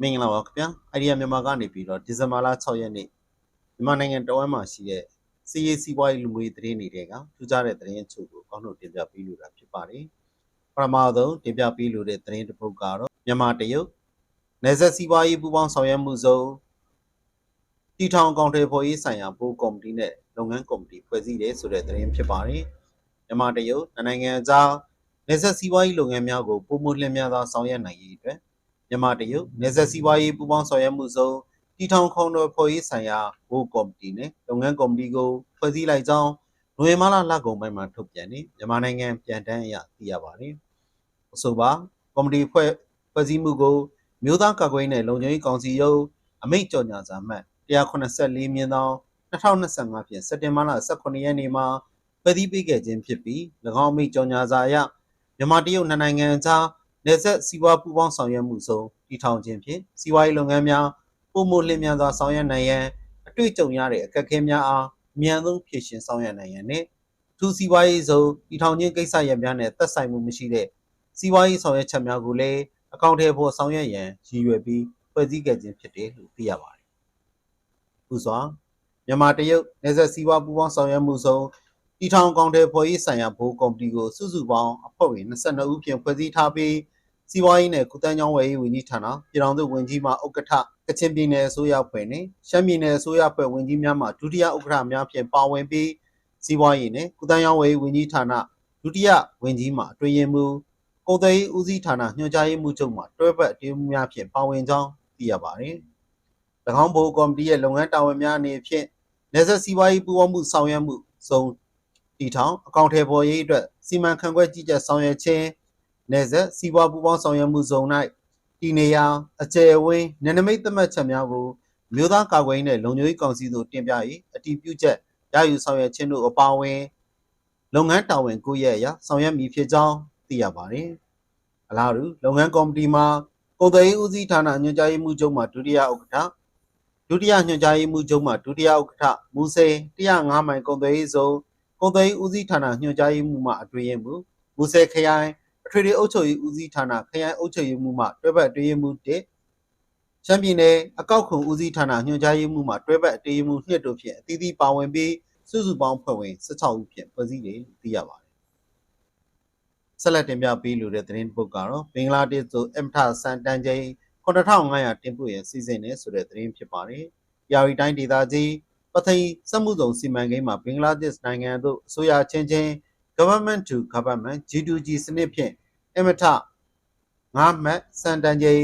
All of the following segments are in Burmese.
မင်္ဂလာပါခင်ဗျာအိုင်ဒီယာမြန်မာကနေပြီးတော့ဒီဇင်ဘာလ6ရက်နေ့မြန်မာနိုင်ငံတဝမ်းမှာရှိတဲ့စီရေးစီးပွားရေးလူမျိုးရေးသတင်းတွေကထူးခြားတဲ့သတင်းအချို့ကိုကောင်းတို့တင်ပြပေးလိုတာဖြစ်ပါတယ်ပထမဆုံးတင်ပြပေးလိုတဲ့သတင်းတစ်ပုဒ်ကတော့မြန်မာတရုတ်နယ်စပ်စီးပွားရေးပူးပေါင်းဆောင်ရွက်မှုစုံတီထောင်ကောင်တယ်ဖော်ရေးဆိုင်ရာဘိုးကော်မတီနဲ့လုပ်ငန်းကော်မတီဖွဲ့စည်းတယ်ဆိုတဲ့သတင်းဖြစ်ပါတယ်မြန်မာတရုတ်နိုင်ငံအကြားနယ်စပ်စီးပွားရေးလုပ်ငန်းများကိုပုံမှုလျှင်များစွာဆောင်ရွက်နိုင်ရေးအတွက် မြန်မာတရုတ်နေဆက်စီးပွားရေးပူးပေါင်းဆောင်ရွက်မှုစုံတီထောင်ခုံတော်ဖော်ရေးဆိုင်ရာဘိုးကော်မတီနဲ့လုပ်ငန်းကော်မတီကိုဖွဲ့စည်းလိုက်ကြောင်းနိုဝင်ဘာလလကုန်ပိုင်းမှာထုတ်ပြန်နေမြန်မာနိုင်ငံပြန်တမ်းအရသိရပါတယ်။အဆိုပါကော်မတီဖွဲ့ဖွဲ့စည်းမှုကိုမြို့သားကာကွယ်ရေးနဲ့လုံခြုံရေးကောင်စီရုံးအမိန့်ကြော်ညာစာမှတ်184မြင်းသော2025ဖြင့်စက်တင်ဘာလ18ရက်နေ့မှာဖွဲ့စည်းပေးခဲ့ခြင်းဖြစ်ပြီး၎င်းအမိန့်ကြော်ညာစာအရမြန်မာတရုတ်နှစ်နိုင်ငံကြား နေဆက်စီးပွားပူးပေါင်းဆောင်ရွက်မှုစုံတည်ထောင်ခြင်းဖြင့်စီးပွားရေးလုပ်ငန်းများပုံမှုလျင်မြန်စွာဆောင်ရွက်နိုင်ရန်အတွေ့အကြုံရတဲ့အခက်အခဲများအားအမြန်ဆုံးဖြေရှင်းဆောင်ရွက်နိုင်ရန်နှင့်ထူးစီးပွားရေးစုံတည်ထောင်ခြင်းကိစ္စရပ်များနဲ့သက်ဆိုင်မှုမရှိတဲ့စီးပွားရေးဆောင်ရွက်ချက်များကိုလည်းအကောင့်ထဲပေါ်ဆောင်ရွက်ရန်ရည်ရွယ်ပြီးဖွဲ့စည်းခဲ့ခြင်းဖြစ်တယ်လို့သိရပါတယ်။ဥစွာမြန်မာတရုတ်နေဆက်စီးပွားပူးပေါင်းဆောင်ရွက်မှုစုံ တီထောင်ကောင်တယ်ဖော်ရေးဆိုင်ရာဘိုးကော်မတီကိုစုစုပေါင်းအဖွဲ့ဝင်22ဦးဖြင့်ဖွဲ့စည်းထားပြီးစီးပွားရေးနဲ့ကုသန်းကျောင်းဝယ်ရေးဝန်ကြီးဌာနပြည်ထောင်စုဝန်ကြီးမှဥက္ကဋ္ဌကချင်ပြည်နယ်အစိုးရဖွဲ့နှင့်ရှမ်းပြည်နယ်အစိုးရဖွဲ့ဝန်ကြီးများမှဒုတိယဥက္ကဋ္ဌများဖြင့်ပါဝင်ပြီးစီးပွားရေးနဲ့ကုသန်းကျောင်းဝယ်ရေးဝန်ကြီးဌာနဒုတိယဝန်ကြီးမှအတွင်ရင်မူကုန်သွယ်ရေးဦးစီးဌာနညွှန်ကြားရေးမှူးချုပ်မှတွဲဘက်အတွင်းမှုများဖြင့်ပါဝင်ကြောင်းသိရပါတယ်။၎င်းဘိုကော်မတီရဲ့လုပ်ငန်းတာဝန်များအနေဖြင့်နေဆက်စီးပွားရေးပူးပေါင်းမှုဆောင်ရွက်မှုစုံ တီထောင်အကောင့်ထဲပေါ်ရေးအတွက်စီမံခန့်ခွဲကြီးကြပ်ဆောင်ရွက်ခြင်းနေဆက်စီးပွားပူးပေါင်းဆောင်ရွက်မှုစုံ၌တည်နေရာအကျယ်အဝန်းနယ်နိမိတ်သတ်မှတ်ချက်များကိုမြို့သားကာကွယ်ရေးနဲ့လုံခြုံရေးကောင်စီသို့တင်ပြ၍အတည်ပြုချက်ရယူဆောင်ရွက်ခြင်းတို့အပါအဝင်လုပ်ငန်းတာဝန်ကိုရဲ့အရာဆောင်ရွက်မည်ဖြစ်ကြောင်းသိရပါတယ်။အလားတူလုပ်ငန်းကော်မတီမှာကုန်သွယ်ရေးဦးစီးဌာနညွှန်ကြားရေးမှူးချုပ်မှဒုတိယဥက္ကဋ္ဌဒုတိယညွှန်ကြားရေးမှူးချုပ်မှဒုတိယဥက္ကဋ္ဌမူစိန်105မိုင်ကုန်သွယ်ရေးဇုံ ကုန်သွယ်ရေးဦးစီးဌာနညွှန်ကြားရေးမှူးမှအတွင်းရေးမှူးမူဆယ်ခရိုင်အထွေထွေအုပ်ချုပ်ရေးဦးစီးဌာနခရိုင်အုပ်ချုပ်ရေးမှူးမှတွဲဘက်အတွင်းရေးမှူး1ရှမ်းပြည်နယ်အကောက်ခွန်ဦးစီးဌာနညွှန်ကြားရေးမှူးမှတွဲဘက်အတွင်းရေးမှူး2တို့ဖြင့်အသီးသီးပါဝင်ပြီးစုစုပေါင်းဖွဲ့ဝင်16ဦးဖြင့်ဖွဲ့စည်းတယ်လို့သိရပါတယ်။ဆက်လက်တင်ပြပေးလိုတဲ့သတင်းတစ်ပုဒ်ကတော့ဘင်္ဂလားဒေ့ရှ်သို့အမထဆန်တန်ချိန်9500တင်ပို့ရန်စီစဉ်နေဆိုတဲ့သတင်းဖြစ်ပါတယ်။ရာရီတိုင်းဒေသကြီး ပသိမ်စက်မှုဇုံစီမံကိန်းမှာဘင်္ဂလားဒေ့ရှ်နိုင်ငံသို့အစိုးရချင်းချင်း government to government G2G စနစ်ဖြင့်အမထ9မှတ်စံတန်ချိန်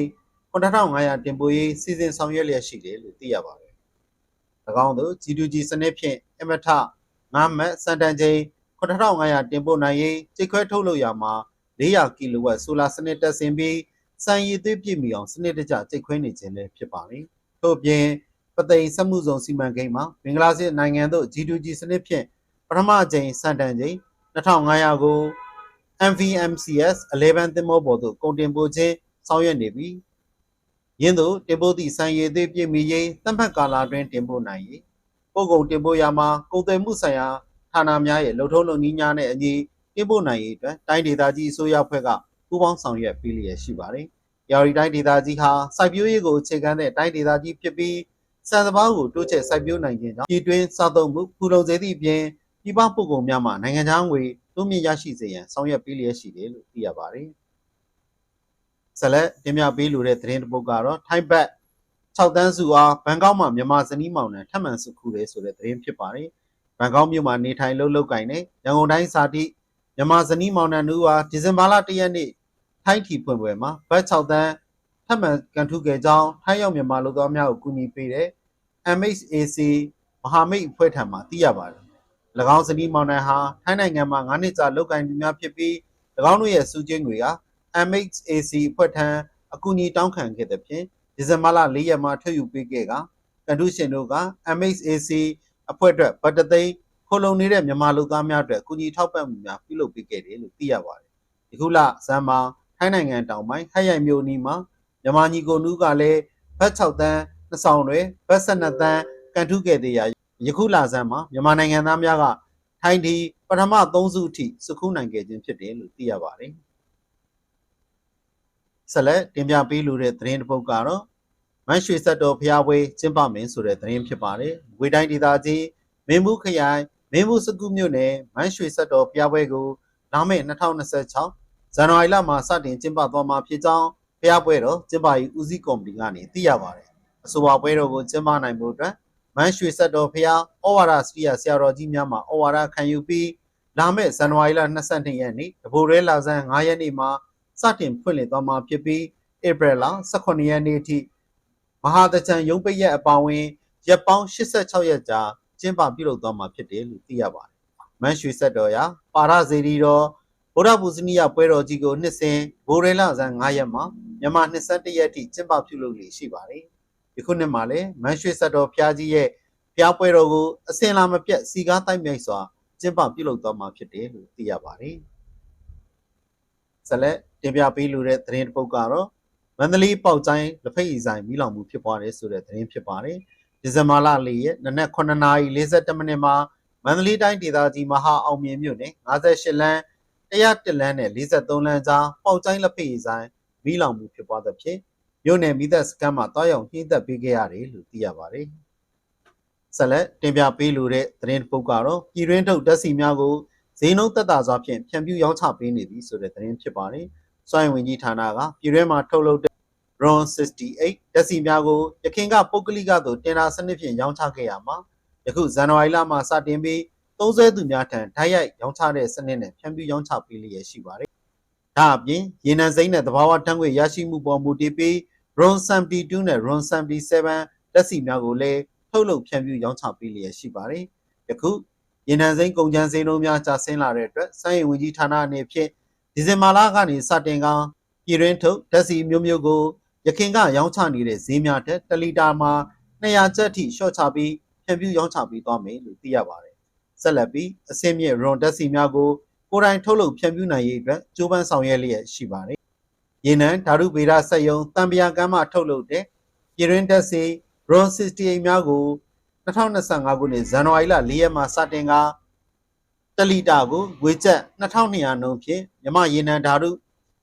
9500တင်ပို့ရေးစီစဉ်ဆောင်ရွက်လျက်ရှိတယ်လို့သိရပါတယ်။၎င်းသို့ G2G စနစ်ဖြင့်အမထ9မှတ်စံတန်ချိန်9500တင်ပို့နိုင်ရေးကြိတ်ခွဲထုတ်လုပ်ရာမှာ400ကီလိုဝတ်ဆိုလာစနစ်တက်ဆင်ပြီးစံရည်သွေးပြည့်မီအောင်စနစ်တကျကြိတ်ခွဲနေခြင်းလည်းဖြစ်ပါတယ်။ထို့ပြင် ပသိမ်စက်မှုဇုံစီမံကိန်းမှာဘင်္ဂလားဒေ့ရှ်နိုင်ငံသို့ G2G စနစ်ဖြင့်ပထမအကြိမ်စံတန်ချိန်2500ကို MVMCS 11သင်္ဘောပေါ်သို့ကုန်တင်ပို့ခြင်းဆောင်ရွက်နေပြီးယင်းသို့တင်ပို့သည့်စံရည်သွေးပြည့်မီရေးသတ်မှတ်ကာလအတွင်းတင်ပို့နိုင်ရေးပို့ကုန်တင်ပို့ရာမှာကုန်သွယ်မှုဆိုင်ရာဌာနများရဲ့လုံထုံးလုံနည်းများနဲ့အညီတင်ပို့နိုင်ရေးအတွက်တိုင်းဒေသကြီးအစိုးရအဖွဲ့ကပူးပေါင်းဆောင်ရွက်ပေးလျက်ရှိပါတယ်။ရာရီတိုင်းဒေသကြီးဟာစိုက်ပျိုးရေးကိုအခြေခံတဲ့တိုင်းဒေသကြီးဖြစ်ပြီး စံစဘာကိုတိုးချဲ့စိုက်ပျိုးနိုင်ခြင်းကြောင့်ပြည်တွင်းစားသုံးမှုဖူလုံစေသည့်အပြင်ပြည်ပပို့ကုန်များမှနိုင်ငံခြားငွေတိုးမြင့်ရရှိစေရန်ဆောင်ရွက်ပေးလျက်ရှိတယ်လို့သိရပါတယ်။ဆက်လက်တင်ပြပေးလိုတဲ့သတင်းတစ်ပုဒ်ကတော့ထိုင်းဘက်6တန်းစုအားဘန်ကောက်မှမြန်မာဇနီးမောင်နှံထပ်မံစုခုတယ်ဆိုတဲ့သတင်းဖြစ်ပါတယ်။ဘန်ကောက်မြို့မှာနေထိုင်လှုပ်လှုပ်ကိုင်နေရန်ကုန်တိုင်းစာတိမြန်မာဇနီးမောင်နှံတို့အားဒီဇင်ဘာလ1ရက်နေ့ထိုင်းထီဖွင့်ပွဲမှာဘတ်6တန်းထပ်မံကန်ထုခဲ့ကြောင်းထိုင်းရောက်မြန်မာလူသားများကိုကူညီပေးတဲ့ MHAC မဟာမိတ်အဖွဲ့ထံမှသိရပါတယ်။၎င်းဇနီးမောင်နှံဟာထိုင်းနိုင်ငံမှာ9နှစ်ကြာလုပ်ကိုင်သူများဖြစ်ပြီး၎င်းတို့ရဲ့စုချင်းတွေက MHAC အဖွဲ့ထံအကူအညီတောင်းခံခဲ့တဲ့ဖြင့်ဒီဇင်ဘာလ4ရက်မှာထုတ်ယူပေးခဲ့ကကန်ထုရှင်တို့က MHAC အဖွဲ့အတွက်ဗတ်တသိန်းခိုလုံနေတဲ့မြန်မာလူသားများအတွက်အကူအညီထောက်ပံ့မှုများပြုလုပ်ပေးခဲ့တယ်လို့သိရပါတယ်။ဒီခုလဇန်မာထိုင်းနိုင်ငံတောင်ပိုင်းဟရိုင်မြို့နီးမှာမြန်မာညီကိုနူးကလည်းဘတ်6တန်း နှစ်ဆောင်တွေဘတ်12တန်းကန်ထုခဲ့သေးရာယခုလဆန်းမှာမြန်မာနိုင်ငံသားများကထိုင်းဒီပထမ3စုအထိစုခုနိုင်ခဲ့ခြင်းဖြစ်တယ်လို့သိရပါတယ်။ဆက်လက်တင်ပြပေးလိုတဲ့သတင်းတစ်ပုဒ်ကတော့မန်းရွှေဆက်တော်ဖျားပွဲကျင်းပမယ်ဆိုတဲ့သတင်းဖြစ်ပါတယ်။ဝေတိုင်းဒေသကြီးမင်းဘူးခရိုင်မင်းဘူးစကုမြို့နယ်မန်းရွှေဆက်တော်ဖျားပွဲကိုလာမယ့်2026ဇန်နဝါရီလမှာစတင်ကျင်းပသွားမှာဖြစ်ကြောင်းဖျားပွဲတော်ကျင်းပရေးဦးစီးကော်မတီကနေသိရပါတယ်။ အဆိုပါပွဲတော်ကိုကျင်းပနိုင်ဖို့အတွက်မန်းရွှေဆက်တော်ဖျားဩဝါဒစရိယဆရာတော်ကြီးများမှဩဝါဒခံယူပြီးလာမယ့်ဇန်နဝါရီလ22ရက်နေ့တဘူရဲလာဇန်9ရက်နေ့မှာစတင်ဖွင့်လှစ်သွားမှာဖြစ်ပြီးဧပြီလ18ရက်နေ့အထိမဟာတကြံရုံးပိတ်ရက်အပောင်းဝင်ရက်ပေါင်း86ရက်ကြာကျင်းပပြုလုပ်သွားမှာဖြစ်တယ်လို့သိရပါတယ်။မန်းရွှေဆက်တော်ရာပါရဇေဒီတော်ဗုဒ္ဓဘုဇနိယပွဲတော်ကြီးကိုနှစ်စဉ်ဘိုးရဲလဇန်9ရက်မှာမြန်မာ21ရက်ထိကျင်းပပြုလုပ်လည်ရှိပါတယ်။ ဒီခုနှစ်မှာလည်းမန်းရွှေဆက်တော်ဖျားကြီးရဲ့ဖျားပွဲတော်ကိုအစင်လာမပြတ်စီကားတိုက်မြိုက်စွာကျင်းပပြုလုပ်သွားမှာဖြစ်တယ်လို့သိရပါတယ်။ဆက်လက်တင်ပြပေးလိုတဲ့သတင်းတစ်ပုဒ်ကတော့မန္တလေးပေါက်ကျိုင်းလက်ဖက်ရည်ဆိုင်မိလောင်မှုဖြစ်ပွားတယ်ဆိုတဲ့သတင်းဖြစ်ပါတယ်။ဒီဇင်ဘာလ၄ရက်နနက်9:42မိနစ်မှာမန္တလေးတိုင်းဒေသကြီးမဟာအောင်မြင်မြို့နယ်58လမ်း101လမ်းနဲ့43လမ်းကြားပေါက်ကျိုင်းလက်ဖက်ရည်ဆိုင်မိလောင်မှုဖြစ်ပွားသဖြင့် မြို့နယ်မိသက်စကန်မှာတွားရောက်နှိမ့်သက်ပေးခဲ့ရတယ်လို့သိရပါတယ်။ဆက်လက်တင်ပြပေးလိုတဲ့သတင်းတစ်ပုဒ်ကတော့ပြည်တွင်းထုတ်ဓာတ်ဆီများကိုဈေးနှုန်းသက်သာစွာဖြင့်ဖြန့်ဖြူးရောင်းချပေးနေပြီဆိုတဲ့သတင်းဖြစ်ပါတယ်။စွမ်းရည်ဝင်ကြီးဌာနကပြည်တွင်းမှာထုတ်လုပ်တဲ့ RON 68တက်စီများကိုရခင်ကပုဂ္ဂလိကသို့တင်ဒါစနစ်ဖြင့်ရောင်းချခဲ့ရမှာယခုဇန်နဝါရီလမှာစတင်ပြီးသုံးဆွဲသူများထံဓာတ်ရိုက်ရောင်းချတဲ့စနစ်နဲ့ဖြန့်ဖြူးရောင်းချပေးလျက်ရှိပါတယ်။ ဒါအပြင်ရေနံစိမ်းနဲ့သဘာဝတန်းခွေရရှိမှုပေါ်မူတည်ပြီး RON 72နဲ့ RON 77တက်စီများကိုလည်းထုတ်လုပ်ဖြန့်ဖြူးရောင်းချပေးလျက်ရှိပါတယ်။ယခုရေနံစိမ်းကုန်ကျန်းစိမ်းလုံးများကျဆင်းလာတဲ့အတွက်စိုင်းရင်ဝင်ကြီးဌာနအနေဖြင့်ဒီဇင်ဘာလကနေစတင်ကပြည်တွင်းထုတ်ဓာတ်စီမျိုးမျိုးကိုရခင်ကရောင်းချနေတဲ့ဈေးများထက်1လီတာမှာ200ကျပ်ထိလျှော့ချပြီးဖြန့်ဖြူးရောင်းချပေးသွားမယ်လို့သိရပါတယ်။ဆက်လက်ပြီးအစင်းမြင့်ရွန်တက်စီများကို ကိုယ်တိုင်ထုတ်လုပ်ဖြန့်ဖြူးနိုင်ရေးအတွက်ကြိုးပမ်းဆောင်ရွက်လျက်ရှိပါတယ်။ရေနံဓာတုဗေဒစက်ယုံတံပရာကမ်းမှထုတ်လုပ်တဲ့ပြည်ရင်းတက်စီရွန်68များကို2025ခုနှစ်ဇန်နဝါရီလ4ရက်မှာစတင်က1လီတာကိုငွေကျပ်2200နှုန်းဖြင့်မြမရေနံဓာတု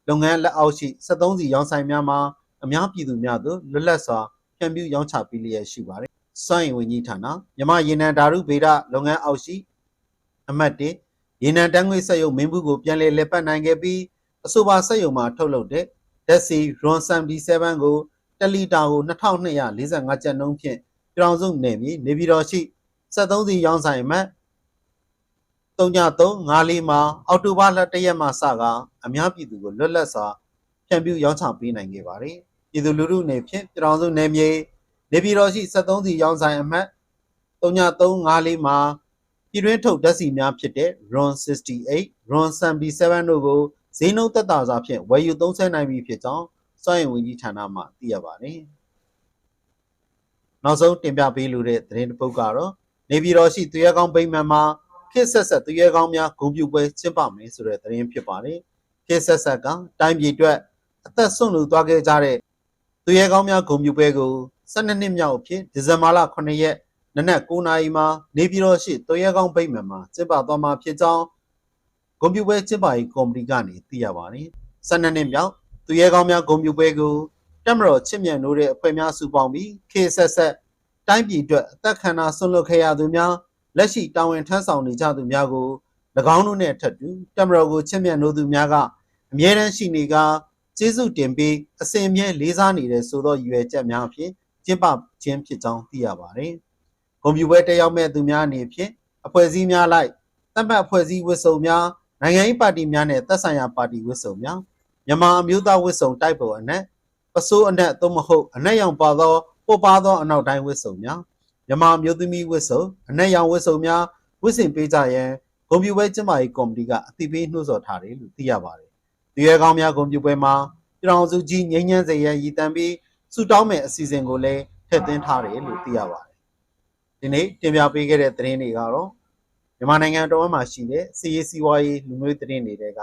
လုပ်ငန်းလက်အောက်ရှိ73စီရောင်းဆိုင်များမှာအများပြည်သူများသို့လွတ်လပ်စွာဖြန့်ဖြူးရောင်းချပေးလျက်ရှိပါတယ်။စွမ်းရည်ဝန်ကြီးဌာနမြမရေနံဓာတုဗေဒလုပ်ငန်းအောက်ရှိအမှတ်1 ရေနံတန်းငွေစက်ရုံမင်းဘူးကိုပြန်လည်လက်ပတ်နိုင်ခဲ့ပြီးအဆိုပါစက်ရုံမှာထုတ်လုပ်တဲ့ဓာတ်ဆီရွန်77ကို1လီတာကို2245ကျပ်နှုန်းဖြင့်ပြောင်စုနယ်မြေနေပြည်တော်ရှိ73စီရောင်းဆိုင်အမှတ်3354မှာအောက်တိုဘာလ1ရက်မှစကအများပြည်သူကိုလွတ်လပ်စွာဖြန့်ဖြူးရောင်းချပေးနိုင်ခဲ့ပါတယ်။ပြည်သူလူထုအနေဖြင့်ပြည်တော်စုနယ်မြေနေပြည်တော်ရှိ73စီရောင်းဆိုင်အမှတ်3354မှာ ပြည်တွင်းထုတ်ဓာတ်ဆီများဖြစ်တဲ့ RON 68 RON 77တို့ကိုဈေးနှုန်းသက်သာစွာဖြင့်ဝယ်ယူသုံးစွဲနိုင်ပြီဖြစ်ကြောင်းစွမ်းရည်ဝန်ကြီးဌာနမှသိရပါတယ်။နောက်ဆုံးတင်ပြပေးလိုတဲ့သတင်းတစ်ပုဒ်ကတော့နေပြည်တော်ရှိသူရဲကောင်းဗိမာန်မှာခေတ်ဆက်ဆက်သူရဲကောင်းများဂုဏ်ပြုပွဲကျင်းပမယ်ဆိုတဲ့သတင်းဖြစ်ပါတယ်။ခေတ်ဆက်ဆက်ကတိုင်းပြည်အတွက်အသက်ဆုံးလူသွားခဲ့ကြတဲ့သူရဲကောင်းများဂုဏ်ပြုပွဲကို12နှစ်မြောက်အဖြစ်ဒီဇင်ဘာလ9ရက် နနက်9နာရီမှာနေပြည်တော်ရှိသူရဲကောင်းဗိမာန်မှာကျင်းပသွားမှာဖြစ်ကြောင်းဂုဏ်ပြုပွဲကျင်းပရေးကော်မတီကနေသိရပါတယ်။12နှစ်မြောက်သူရဲကောင်းများဂုဏ်ပြုပွဲကိုတက်မတော်ချစ်မြတ်နိုးတဲ့အဖွဲ့များစုပေါင်းပြီးခေတ်ဆက်ဆက်တိုင်းပြည်အတွက်အသက်ခံတာဆွန့်လွတ်ခဲ့ရသူများလက်ရှိတာဝန်ထမ်းဆောင်နေကြသူများကို၎င်းတို့နဲ့ထပ်တူတက်မတော်ကိုချစ်မြတ်နိုးသူများကအမြဲတမ်းရှိနေကကျေးဇူးတင်ပြီးအစဉ်အမြဲလေးစားနေတဲ့ဆိုသောရည်ရွယ်ချက်များဖြင့်ကျင်းပခြင်းဖြစ်ကြောင်းသိရပါတယ်။ ကွန်ပျူတာတက်ရောက်မဲ့သူများအနေဖြင့်အဖွဲ့အစည်းများလိုက်သတ်မှတ်အဖွဲ့အစည်းဝတ်စုံများနိုင်ငံရေးပါတီများနဲ့သက်ဆိုင်ရာပါတီဝတ်စုံများမြန်မာအမျိုးသားဝတ်စုံတိုက်ပေါ်အနက်ပစိုးအနက်သို့မဟုတ်အနက်ရောင်ပါသောပို့ပါသောအနောက်တိုင်းဝတ်စုံများမြန်မာမျိုးသမီးဝတ်စုံအနက်ရောင်ဝတ်စုံများဝတ်ဆင်ပေးကြရန်ဂုံပြူပွဲကျင်းပရေးကော်မတီကအသိပေးနှိုးဆော်ထားတယ်လို့သိရပါတယ်။ဒီရဲကောင်းများဂုံပြူပွဲမှာပြည်တော်စုကြီးငိမ့်ညမ်းစေရန်ရည်တမ်းပြီးစုတောင်းမဲ့အစီအစဉ်ကိုလည်းထည့်သွင်းထားတယ်လို့သိရပါတယ်။ ဒီနေ့တင်ပြပေးခဲ့တဲ့သတင်းတွေကတော့မြန်မာနိုင်ငံတော်မှာရှိတဲ့စီရေးစီးပွားရေးလူမျိုးသတင်းတွေက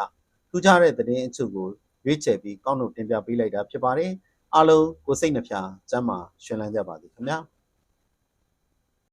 ထူးခြားတဲ့သတင်းအချို့ကိုရွေးချယ်ပြီးကောက်နှုတ်တင်ပြပေးလိုက်တာဖြစ်ပါတယ်။အားလုံးကိုစိတ်နှဖျားစမ်းမာရှင်လန်းကြပါသည်ခင်ဗျာ။